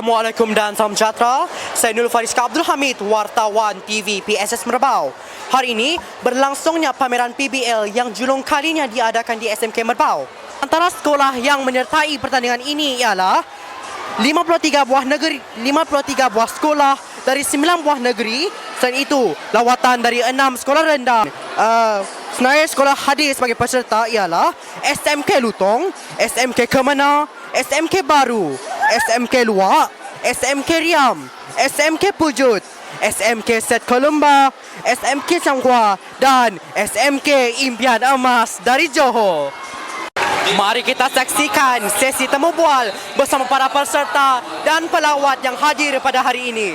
Assalamualaikum dan salam sejahtera. Saya Nurul Fariska Abdul Hamid, wartawan TV PSS Merbau. Hari ini berlangsungnya pameran PBL yang julung kalinya diadakan di SMK Merbau. Antara sekolah yang menyertai pertandingan ini ialah 53 buah negeri 53 buah sekolah dari 9 buah negeri selain itu lawatan dari 6 sekolah rendah uh, senarai sekolah hadir sebagai peserta ialah SMK Lutong SMK Kemana SMK Baru SMK Luak SMK Riam SMK Pujut SMK Set Kolumba SMK Changhua dan SMK Impian Emas dari Johor Mari kita saksikan sesi temu bual bersama para peserta dan pelawat yang hadir pada hari ini.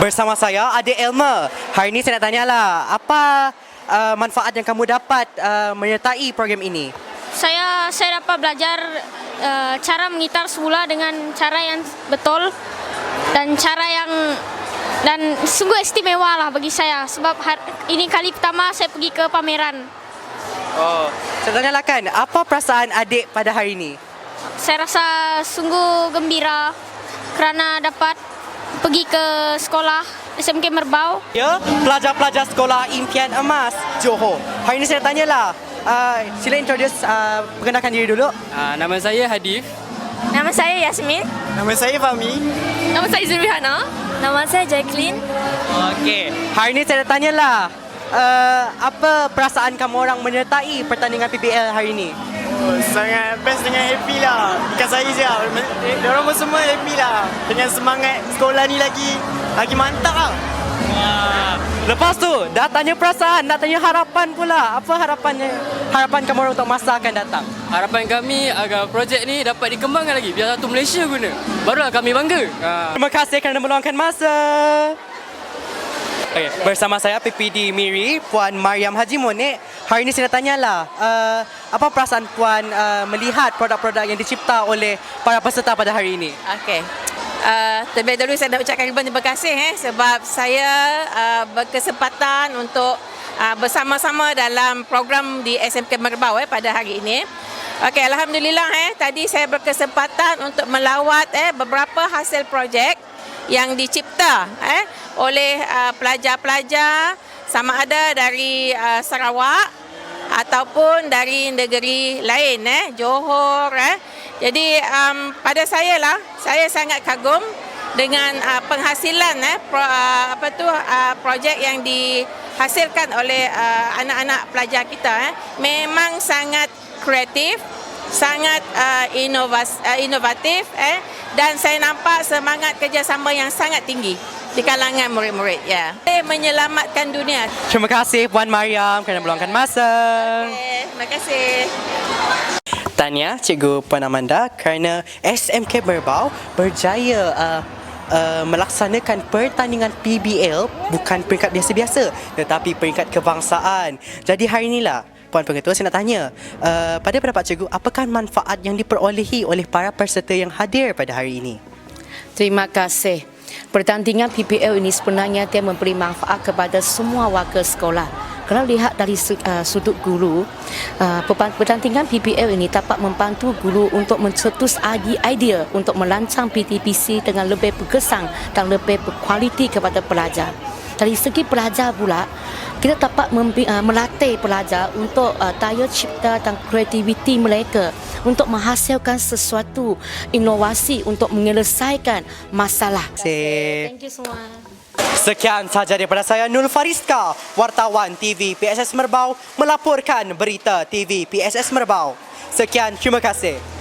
Bersama saya Adik Elma. Hari ini saya nak tanyalah, apa uh, manfaat yang kamu dapat uh, menyertai program ini? Saya saya dapat belajar uh, cara mengitar semula dengan cara yang betul dan cara yang dan sungguh istimewa lah bagi saya sebab har, ini kali pertama saya pergi ke pameran. Oh, saya tanyalah kan, apa perasaan adik pada hari ini? Saya rasa sungguh gembira kerana dapat pergi ke sekolah SMK Merbau. Ya, pelajar-pelajar sekolah Impian Emas Johor. Hari ini saya tanyalah, uh, sila introduce, uh, perkenalkan diri dulu. Ah, nama saya Hadif. Nama saya Yasmin. Nama saya Fahmi. Nama saya Zurihana. Nama saya Jacqueline. Okey, hari ini saya nak tanyalah uh, apa perasaan kamu orang menyertai pertandingan PBL hari ini? Oh, sangat best dengan happy lah Bukan saya je lah Diorang pun semua happy lah Dengan semangat sekolah ni lagi Lagi mantap lah Lepas tu, dah tanya perasaan, nak tanya harapan pula. Apa harapannya? Harapan kamu orang untuk masa akan datang? Harapan kami agar projek ni dapat dikembangkan lagi biar satu Malaysia guna. Barulah kami bangga. Ah. Terima kasih kerana meluangkan masa. Okay, bersama saya PPD Miri, Puan Mariam Haji Monik. Hari ini saya nak tanyalah, uh, apa perasaan Puan uh, melihat produk-produk yang dicipta oleh para peserta pada hari ini? Okey. Uh, terlebih dahulu saya nak ucapkan ribuan terima kasih eh sebab saya uh, berkesempatan untuk uh, bersama-sama dalam program di SMK Merbau eh pada hari ini. Okey, alhamdulillah eh tadi saya berkesempatan untuk melawat eh beberapa hasil projek yang dicipta eh oleh uh, pelajar-pelajar sama ada dari uh, Sarawak ataupun dari negeri lain eh Johor eh. Jadi um, pada saya lah saya sangat kagum dengan uh, penghasilan eh pro, uh, apa tu uh, projek yang dihasilkan oleh uh, anak-anak pelajar kita eh. Memang sangat kreatif sangat uh, inovas, uh, inovatif eh dan saya nampak semangat kerjasama yang sangat tinggi di kalangan murid-murid ya. Yeah. Menyelamatkan dunia. Terima kasih Puan Mariam kerana meluangkan masa. Okay, terima kasih. Tanya Cikgu Puan Amanda kerana SMK Merbau berjaya uh, uh, melaksanakan pertandingan PBL bukan peringkat biasa-biasa tetapi peringkat kebangsaan. Jadi hari inilah Puan Pengetua saya nak tanya uh, pada pendapat Cikgu apakah manfaat yang diperolehi oleh para peserta yang hadir pada hari ini? Terima kasih. Pertandingan PPL ini sebenarnya dia memberi manfaat kepada semua warga sekolah. Kalau lihat dari uh, sudut guru, uh, pertandingan PPL ini dapat membantu guru untuk mencetus ide- idea untuk melancang PTPC dengan lebih berkesan dan lebih berkualiti kepada pelajar. Dari segi pelajar pula, kita dapat membi- uh, melatih pelajar untuk uh, daya cipta dan kreativiti mereka untuk menghasilkan sesuatu inovasi untuk menyelesaikan masalah. Terima kasih. Thank you semua. Sekian sahaja daripada saya Nul Fariska, wartawan TV PSS Merbau melaporkan berita TV PSS Merbau. Sekian, terima kasih.